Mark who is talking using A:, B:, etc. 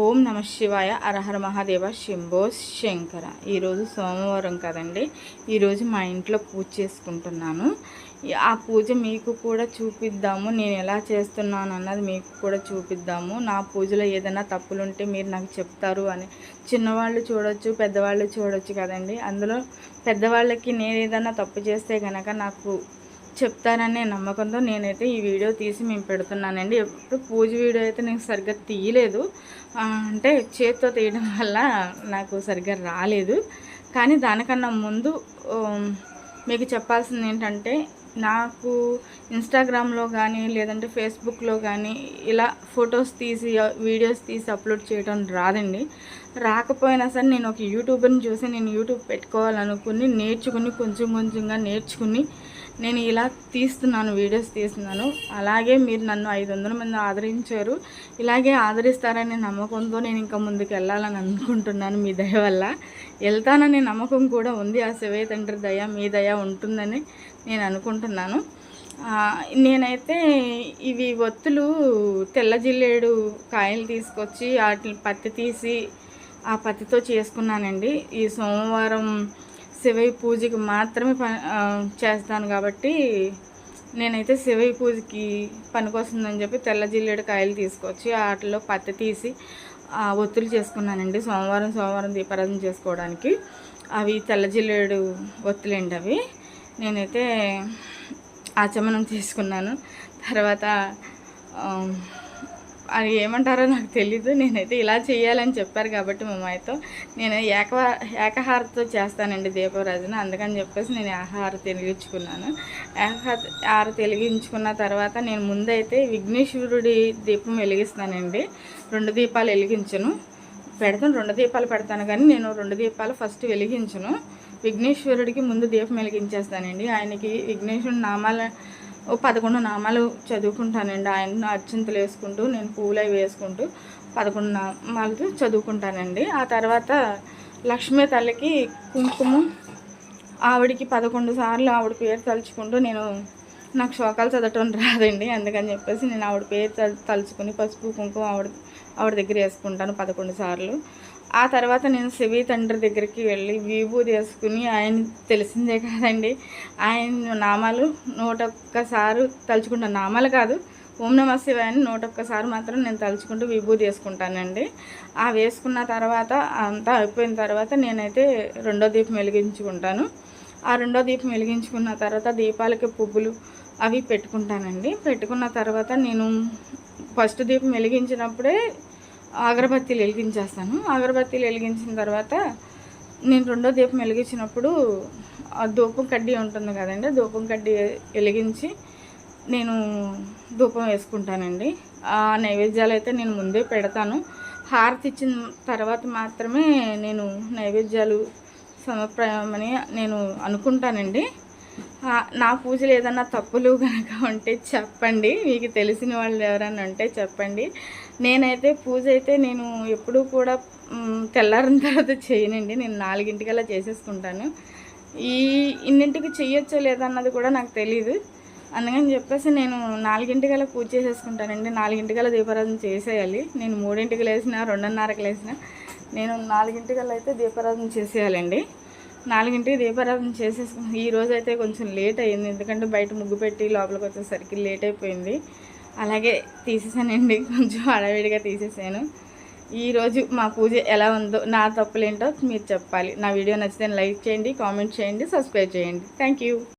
A: ఓం నమ శివాయ అరహర మహాదేవ శంభో శంకర. ఈరోజు సోమవారం కదండి. ఈరోజు మా ఇంట్లో పూజ చేసుకుంటున్నాను. ఆ పూజ మీకు కూడా చూపిద్దాము. నేను ఎలా చేస్తున్నాను అన్నది మీకు కూడా చూపిద్దాము. నా పూజలో ఏదైనా తప్పులుంటే మీరు నాకు చెప్తారు అని. చిన్నవాళ్ళు చూడొచ్చు పెద్దవాళ్ళు చూడొచ్చు కదండి. అందులో పెద్దవాళ్ళకి నేను ఏదైనా తప్పు చేస్తే కనుక నాకు చెప్తారనే నమ్మకంతో నేనైతే ఈ వీడియో తీసి మేము పెడుతున్నానండి. ఎప్పుడు పూజ వీడియో అయితే నేను సరిగ్గా తీయలేదు. అంటే చేతితో తీయడం వల్ల నాకు సరిగ్గా రాలేదు. కానీ దానికన్నా ముందు మీకు చెప్పాల్సింది ఏంటంటే నాకు ఇన్స్టాగ్రామ్లో కానీ లేదంటే ఫేస్బుక్లో కానీ ఇలా ఫొటోస్ తీసి వీడియోస్ తీసి అప్లోడ్ చేయడం రాదండి. రాకపోయినా సరే నేను ఒక యూట్యూబర్ని చూసి నేను యూట్యూబ్ పెట్టుకోవాలనుకుని నేర్చుకుని కొంచెం కొంచెంగా నేర్చుకుని నేను ఇలా తీస్తున్నాను వీడియోస్ తీస్తున్నాను. అలాగే మీరు నన్ను ఐదు వందల మంది ఆదరించారు. ఇలాగే ఆదరిస్తారనే నమ్మకంతో నేను ఇంకా ముందుకు వెళ్ళాలని అనుకుంటున్నాను మీ దయ వల్ల. వెళ్తాననే నమ్మకం కూడా ఉంది. ఆ శివయ్య తండ్రి దయ మీ దయ ఉంటుందని నేను అనుకుంటున్నాను. నేనైతే ఇవి ఒత్తులు తెల్ల జిల్లేడు కాయలు తీసుకొచ్చి వాటిని పత్తి తీసి ఆ పత్తితో చేసుకున్నానండి. ఈ సోమవారం శివయ్య పూజకి మాత్రమే చేస్తాను కాబట్టి నేనైతే శివయ్య పూజకి పనికొస్తుందని చెప్పి తెల్ల జిల్లేడు కాయలు తీసుకొచ్చి వాటిలో పత్తి తీసి ఒత్తులు చేసుకున్నానండి. సోమవారం సోమవారం దీపారాధన చేసుకోవడానికి. అవి తెల్ల జిల్లేడు ఒత్తులండి అవి. నేనైతే ఆచమనం తీసుకున్నాను తర్వాత అది ఏమంటారో నాకు తెలీదు. నేనైతే ఇలా చేయాలని చెప్పారు కాబట్టి మా అమ్మాయితో. నేను ఏక ఏకహారతో చేస్తానండి దీపరాజున. అందుకని చెప్పేసి నేను ఆహార తెలిగించుకున్నాను. ఆహార తెలిగించుకున్న తర్వాత నేను ముందైతే విఘ్నేశ్వరుడి దీపం వెలిగిస్తానండి. రెండు దీపాలు వెలిగించను. పెడతాను రెండు దీపాలు పెడతాను కానీ నేను రెండు దీపాలు ఫస్ట్ వెలిగించను. విఘ్నేశ్వరుడికి ముందు దీపం వెలిగించేస్తానండి. ఆయనకి విఘ్నేశ్వరుడి నామాల ఓ పదకొండు నామాలు చదువుకుంటానండి. ఆయన అర్చంతలు వేసుకుంటూ నేను పూలు వేసుకుంటూ పదకొండు నామాలు చదువుకుంటానండి. ఆ తర్వాత లక్ష్మీ తల్లికి కుంకుమ ఆవిడికి పదకొండు సార్లు ఆవిడ పేరు తలుచుకుంటూ నేను నాకు శోకాలు చదవటం రాదండి. అందుకని చెప్పేసి నేను ఆవిడ పేరు తలుచుకుని పసుపు కుంకుమ ఆవిడ ఆవిడ దగ్గర వేసుకుంటాను పదకొండు సార్లు. ఆ తర్వాత నేను శివి తండ్రి దగ్గరికి వెళ్ళి విభూది వేసుకుని ఆయన తెలిసిందే కాదండి. ఆయన నామాలు నూట ఒక్కసారి తలుచుకుంటాను నామాలు కాదు ఓం నమ శివాయని నూట ఒక్కసారి మాత్రం నేను తలుచుకుంటూ విభూది వేసుకుంటానండి ఆ వేసుకున్న తర్వాత అంతా అయిపోయిన తర్వాత నేనైతే రెండో దీపం వెలిగించుకుంటాను. ఆ రెండో దీపం వెలిగించుకున్న తర్వాత దీపాలకి పువ్వులు అవి పెట్టుకుంటానండి. పెట్టుకున్న తర్వాత నేను ఫస్ట్ దీపం వెలిగించినప్పుడే అగరబత్తీలు వెలిగించేస్తాను. అగరబత్తీలు వెలిగించిన తర్వాత నేను రెండో దీపం వెలిగించినప్పుడు ఆ ధూపం కడ్డీ ఉంటుంది కదండి ధూపం కడ్డీ వెలిగించి నేను ధూపం వేసుకుంటానండి. ఆ నైవేద్యాలు అయితే నేను ముందే పెడతాను. హారతి ఇచ్చిన తర్వాత మాత్రమే నేను నైవేద్యాలు సమప్రాయమని నేను అనుకుంటానండి. నా పూజలు ఏదన్నా తప్పులు కనుక ఉంటే చెప్పండి. మీకు తెలిసిన వాళ్ళు ఎవరైనా ఉంటే చెప్పండి. నేనైతే పూజ అయితే నేను ఎప్పుడూ కూడా తెల్లారిన తర్వాత చేయనండి. నేను నాలుగింటికల్లా చేసేసుకుంటాను. ఈ ఇన్నింటికి చెయ్యొచ్చో లేదన్నది కూడా నాకు తెలియదు అందుకని చెప్పేసి నేను నాలుగింటికల్లా పూజ చేసేసుకుంటానండి. నాలుగింటికల్లా దీపారాధన చేసేయాలి. నేను మూడింటికి లేసిన రెండున్నరకు లేసిన నేను నాలుగింటికల్లా అయితే దీపారాధన చేసేయాలండి. నాలుగింటికి దీపారాధన చేసేసుకుని ఈ రోజు అయితే కొంచెం లేట్ అయింది ఎందుకంటే బయట ముగ్గు పెట్టి లోపలికి వచ్చేసరికి లేట్ అయిపోయింది. అలాగే తీసేసానండి. కొంచెం అడవిడిగా తీసేసాను. ఈరోజు మా పూజ ఎలా ఉందో నా తప్పులేంటో మీరు చెప్పాలి. నా వీడియో నచ్చితే లైక్ చేయండి కామెంట్ చేయండి సబ్స్క్రైబ్ చేయండి. థ్యాంక్